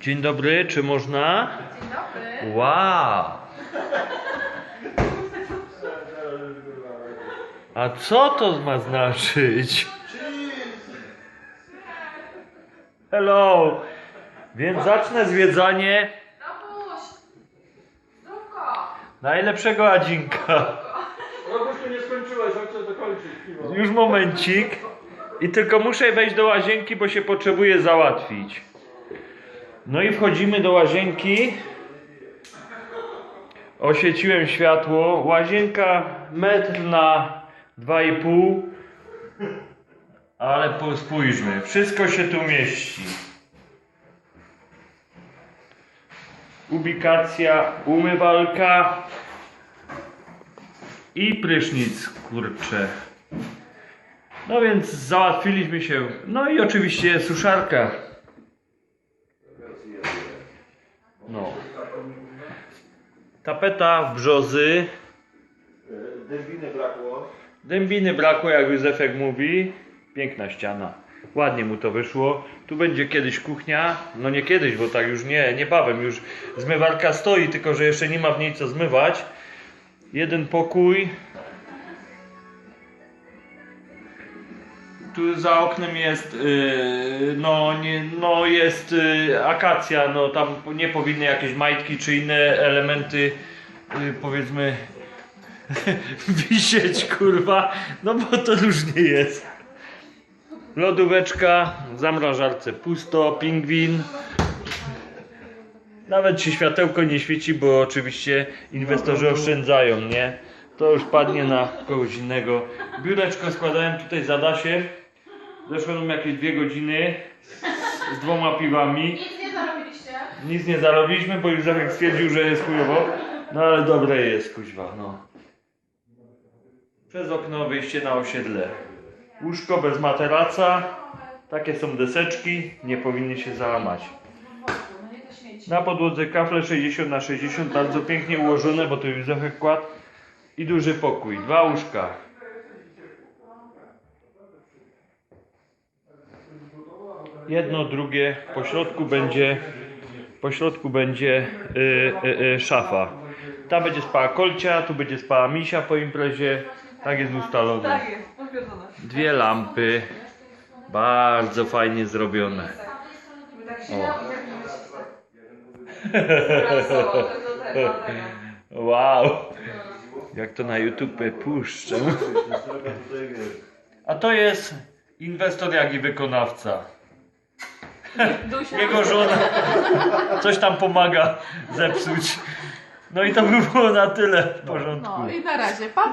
Dzień dobry, czy można? Dzień dobry. Wow! A co to ma znaczyć? Hello! Więc zacznę zwiedzanie najlepszego Adzinka. Robuszku nie skończyłeś, chcę dokończyć piwo. Już momencik. I tylko muszę wejść do łazienki, bo się potrzebuję załatwić. No i wchodzimy do łazienki. Oświeciłem światło. Łazienka metr na 2,5. Ale spójrzmy, wszystko się tu mieści. Ubikacja, umywalka i prysznic, kurcze. No więc załatwiliśmy się. No i oczywiście suszarka. No. Tapeta w brzozy. Dębiny brakło. Dębiny brakło, jak Józefek mówi. Piękna ściana. Ładnie mu to wyszło. Tu będzie kiedyś kuchnia. No nie kiedyś, bo tak już nie, niebawem już zmywarka stoi, tylko że jeszcze nie ma w niej co zmywać. Jeden pokój. Tu za oknem jest, yy, no, nie, no jest yy, akacja, no tam nie powinny jakieś majtki czy inne elementy, yy, powiedzmy, wisieć, kurwa, no bo to różnie jest. Lodóweczka, w zamrażarce pusto, pingwin. Nawet się światełko nie świeci, bo oczywiście inwestorzy oszczędzają, nie? To już padnie na kogoś innego. Biureczko składałem tutaj za dasie. Zeszło nam jakieś dwie godziny z dwoma piwami. Nic nie zarobiliście? Nic nie zarobiliśmy, bo Józefek stwierdził, że jest chujowo. No ale dobre jest, kuźwa, no. Przez okno wyjście na osiedle. Łóżko bez materaca. Takie są deseczki, nie powinny się załamać. Na podłodze kafle 60 na 60 bardzo pięknie ułożone, bo to Józefek kładł. I duży pokój, dwa łóżka. Jedno, drugie, po środku będzie, po środku będzie y, y, y, szafa. Tam będzie spała Kolcia, tu będzie spała Misia po imprezie. Tak jest ustalone. Tak jest, potwierdzone. Dwie lampy, bardzo fajnie zrobione. Tak O. Wow! Jak to na YouTube puszczę. A to jest inwestor, jak i wykonawca. Dusia. Jego żona coś tam pomaga zepsuć. No i to by było na tyle w porządku. No i na razie. Pa,